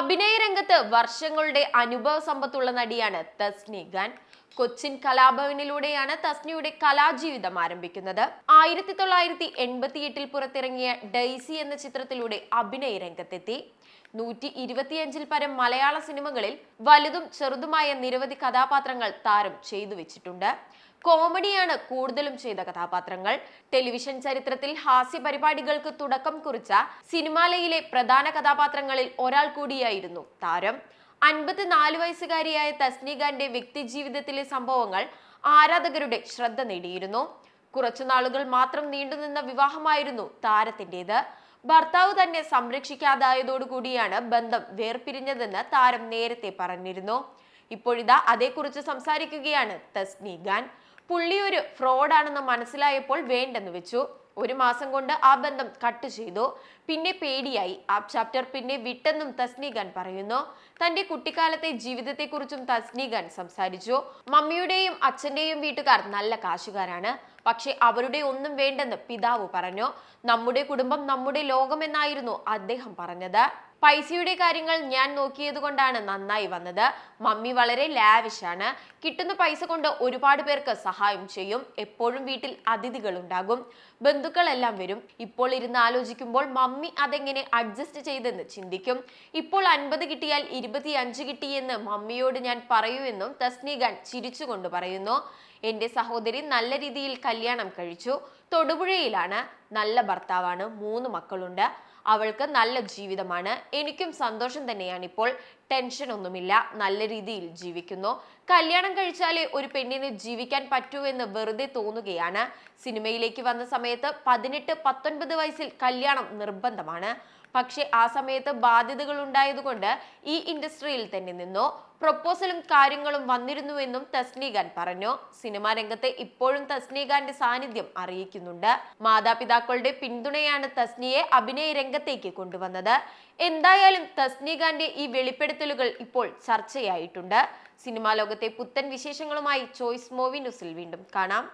അഭിനയ രംഗത്ത് വർഷങ്ങളുടെ അനുഭവ സമ്പത്തുള്ള നടിയാണ് തസ്നി ഖാൻ. കൊച്ചിൻ കലാഭവനിലൂടെയാണ് തസ്നിയുടെ കലാജീവിതം ആരംഭിക്കുന്നത്. ആയിരത്തി തൊള്ളായിരത്തി എൺപത്തി എട്ടിൽ പുറത്തിറങ്ങിയ ഡൈസി എന്ന ചിത്രത്തിലൂടെ അഭിനയ രംഗത്തെത്തി. നൂറ്റി ഇരുപത്തിയഞ്ചിൽ പരം മലയാള സിനിമകളിൽ വലുതും ചെറുതുമായ നിരവധി കഥാപാത്രങ്ങൾ താരം ചെയ്തു വെച്ചിട്ടുണ്ട്. കോമഡിയാണ് കൂടുതലും ചെയ്ത കഥാപാത്രങ്ങൾ. ടെലിവിഷൻ ചരിത്രത്തിൽ ഹാസ്യ പരിപാടികൾക്ക് തുടക്കം കുറിച്ച സിനിമാലയിലെ പ്രധാന കഥാപാത്രങ്ങളിൽ ഒരാൾ കൂടിയായിരുന്നു താരം. അൻപത്തിനാല് വയസ്സുകാരിയായ തസ്നിഖാന്റെ വ്യക്തിജീവിതത്തിലെ സംഭവങ്ങൾ ആരാധകരുടെ ശ്രദ്ധ നേടിയിരുന്നു. കുറച്ചു നാളുകൾ മാത്രം നീണ്ടുനിന്ന വിവാഹമായിരുന്നു താരത്തിന്റേത്. ഭർത്താവ് തന്നെ സംരക്ഷിക്കാതായതോടുകൂടിയാണ് ബന്ധം വേർപിരിഞ്ഞതെന്ന് താരം നേരത്തെ പറഞ്ഞിരുന്നു. ഇപ്പോഴിതാ അതേക്കുറിച്ച് സംസാരിക്കുകയാണ് തസ്നി ഖാൻ പുള്ളി ഒരു ഫ്രോഡാണെന്ന് മനസ്സിലായപ്പോൾ വേണ്ടെന്ന് വെച്ചു. ഒരു മാസം കൊണ്ട് ആ ബന്ധം കട്ട് ചെയ്തു. പിന്നെ പേടിയായി. ആ ചാപ്റ്റർ പിന്നെ വിട്ടെന്നും തസ്നീഖാൻ പറയുന്നു. തന്റെ കുട്ടിക്കാലത്തെ ജീവിതത്തെക്കുറിച്ചും തസ്നീഖാൻ സംസാരിച്ചു. മമ്മിയുടെയും അച്ഛന്റെയും വീട്ടുകാർ നല്ല കാശുകാരാണ്. പക്ഷെ അവരുടെ ഒന്നും വേണ്ടെന്ന് പിതാവ് പറഞ്ഞു. നമ്മുടെ കുടുംബം നമ്മുടെ ലോകമെന്നായിരുന്നു അദ്ദേഹം പറഞ്ഞത്. പൈസയുടെ കാര്യങ്ങൾ ഞാൻ നോക്കിയത് കൊണ്ടാണ് നന്നായി വന്നത്. മമ്മി വളരെ ലാവിഷാണ് കിട്ടുന്ന പൈസ കൊണ്ട് ഒരുപാട് പേർക്ക് സഹായം ചെയ്യും. എപ്പോഴും വീട്ടിൽ അതിഥികൾ ഉണ്ടാകും ബന്ധുക്കളെല്ലാം വരും. ഇപ്പോൾ ഇരുന്ന് ആലോചിക്കുമ്പോൾ മമ്മി അതെങ്ങനെ അഡ്ജസ്റ്റ് ചെയ്തെന്ന് ചിന്തിക്കും. ഇപ്പോൾ അൻപത് കിട്ടിയാൽ ഇരുപത്തി കിട്ടിയെന്ന് മമ്മിയോട് ഞാൻ പറയൂ എന്നും തസ്നീഖാൻ ചിരിച്ചുകൊണ്ട് പറയുന്നു. എന്റെ സഹോദരി നല്ല രീതിയിൽ കല്യാണം കഴിച്ചു. തൊടുപുഴയിലാണ് നല്ല ഭർത്താവാണ് മൂന്ന് മക്കളുണ്ട്. അവൾക്ക് നല്ല ജീവിതമാണ്. എനിക്കും സന്തോഷം തന്നെയാണ് ഇപ്പോൾ ടെൻഷൻ ഒന്നുമില്ല നല്ല രീതിയിൽ ജീവിക്കുന്നു. കല്യാണം കഴിച്ചാലേ ഒരു പെണ്ണിന് ജീവിക്കാൻ പറ്റൂ എന്ന് വെറുതെ തോന്നുകയാണ്. സിനിമയിലേക്ക് വന്ന സമയത്ത് പതിനെട്ട് പത്തൊൻപത് വയസ്സിൽ കല്യാണം നിർബന്ധമാണ്. പക്ഷെ ആ സമയത്ത് ബാധ്യതകൾ ഉണ്ടായതുകൊണ്ട് ഈ ഇൻഡസ്ട്രിയിൽ തന്നെ നിന്നു. പ്രപ്പോസലും കാര്യങ്ങളും വന്നിരുന്നുവെന്നും തസ്നീഖാൻ പറഞ്ഞു. സിനിമാ രംഗത്തെ ഇപ്പോഴും തസ്നീഖാന്റെ സാന്നിധ്യം അറിയിക്കുന്നുണ്ട്. മാതാപിതാക്കളുടെ പിന്തുണയാണ് തസ്നിയെ അഭിനയ രംഗത്തേക്ക് കൊണ്ടുവന്നത്. എന്തായാലും തസ്നീഖാന്റെ ഈ വെളിപ്പെടുത്തലുകൾ ഇപ്പോൾ ചർച്ചയായിട്ടുണ്ട്. സിനിമാ ലോകത്തെ പുത്തൻ വിശേഷങ്ങളുമായി ചോയ്സ് മൂവി ന്യൂസിൽ വീണ്ടും കാണാം.